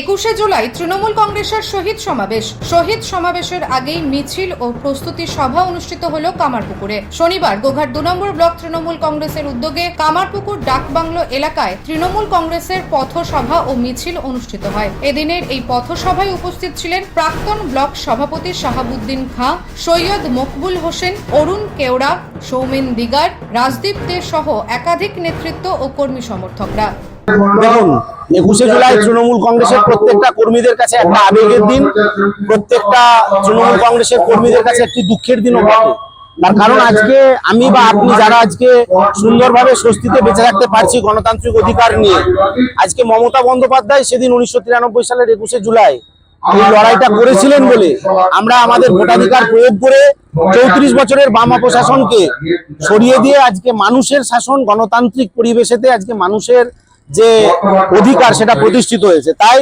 একুশে জুলাই তৃণমূল কংগ্রেসের শহীদ সমাবেশ। শহীদ সমাবেশের আগেই মিছিল ও প্রস্তুতি সভা অনুষ্ঠিত হল কামারপুকুরে। শনিবার গোঘাট দু নম্বর ব্লক তৃণমূল কংগ্রেসের উদ্যোগে কামারপুকুর ডাকবাংলো এলাকায় তৃণমূল কংগ্রেসের পথসভা ও মিছিল অনুষ্ঠিত হয়। এদিনের এই পথসভায় উপস্থিত ছিলেন প্রাক্তন ব্লক সভাপতি শাহাবুদ্দিন খাঁ, সৈয়দ মকবুল হোসেন, অরুণ কেওড়া, সৌমেন দিগার, রাজদীপ দে সহ একাধিক নেতৃত্ব ও কর্মী সমর্থকরা। দেখুন, একুশে জুলাই তৃণমূল কংগ্রেসের প্রত্যেকটা কর্মীদের কাছে একটা আবেগের দিন, প্রত্যেকটা তৃণমূল কংগ্রেসের কর্মীদের কাছে একটি দুঃখের দিনও বটে। তার কারণ আজকে আমি বা আপনি যারা আজকে সুন্দরভাবে স্বস্তিতে বেঁচে থাকতে পারছি গণতান্ত্রিক অধিকার নিয়ে, আজকে মমতা বন্দ্যোপাধ্যায় সেদিন উনিশশো তিরানব্বই সালের একুশে জুলাই এই লড়াইটা করেছিলেন বলে আমরা আমাদের ভোটাধিকার প্রয়োগ করে চৌত্রিশ বছরের বামা প্রশাসনকে সরিয়ে দিয়ে আজকে মানুষের শাসন গণতান্ত্রিক পরিবেশেতে আজকে মানুষের যে অধিকার সেটা প্রতিষ্ঠিত হয়েছে। তাই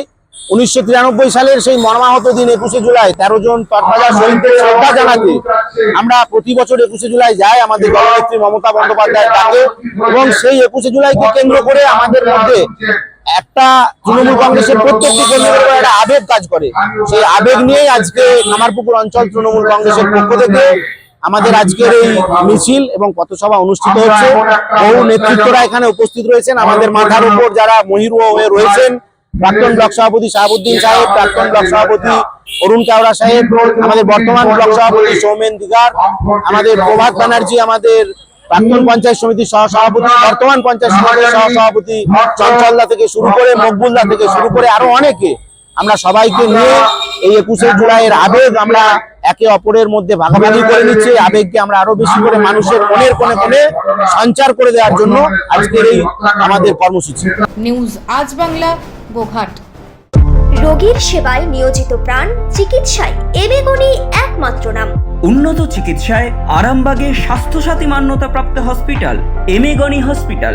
উনিশশো তিরানব্বই সালের সেই মর্মাহত দিন একুশে জুলাই, তেরো জন শ্রদ্ধা জানাতে আমরা প্রতি বছর একুশে জুলাই যাই আমাদের দলনেত্রী মমতা বন্দ্যোপাধ্যায় ডাকে এবং সেই একুশে জুলাইকে কেন্দ্র করে আমাদের মধ্যে একটা তৃণমূল কংগ্রেসের প্রত্যেকটি কর্মীদের একটা আবেগ কাজ করে। সেই আবেগ নিয়েই আজকে কামারপুকুর অঞ্চল তৃণমূল কংগ্রেসের পক্ষ থেকে আমাদের আজকের এই মিছিল এবং পথসভা অনুষ্ঠিত হচ্ছে। বহু নেতৃত্বরা এখানে উপস্থিত রয়েছেন। আমাদের মাথার উপর যারা মহিরুহ হয়ে রয়েছেন, প্রাক্তন ব্লক সভাপতি শাহাবুদ্দিন সাহেব, প্রাক্তন ব্লক সভাপতি অরুণ কাওড়া সাহেব, আমাদের বর্তমান ব্লক সভাপতি সৌমেন দিগার, আমাদের প্রভাত ব্যানার্জি, আমাদের প্রাক্তন পঞ্চায়েত সমিতির সহ সভাপতি বর্তমান পঞ্চায়েত সমিতির সহ সভাপতি চঞ্চলদা থেকে শুরু করে, মকবুলদা থেকে শুরু করে আরও অনেকে। আমরা সবাইকে নিয়ে এই একুশে জুলাইয়ের আবেগ আমরা একে অপরের মধ্যে ভাগাভাগি করে নিচ্ছে। আবেগকে আমরা আরও বেশি করে মানুষের মনের কোণে কোণে সঞ্চার করে দেওয়ার জন্য আজকের এই আমাদের কর্মসূচি। নিউজ আজ বাংলা গোঘাট। রোগীর সেবায় নিয়োজিত প্রাণ চিকিৎসায় এবেগুনি একমাত্র নাম। উন্নত চিকিৎসায় আরামবাগে স্বাস্থ্যসাথী মান্যতাপ্রাপ্ত হসপিটাল এমেগনি হসপিটাল।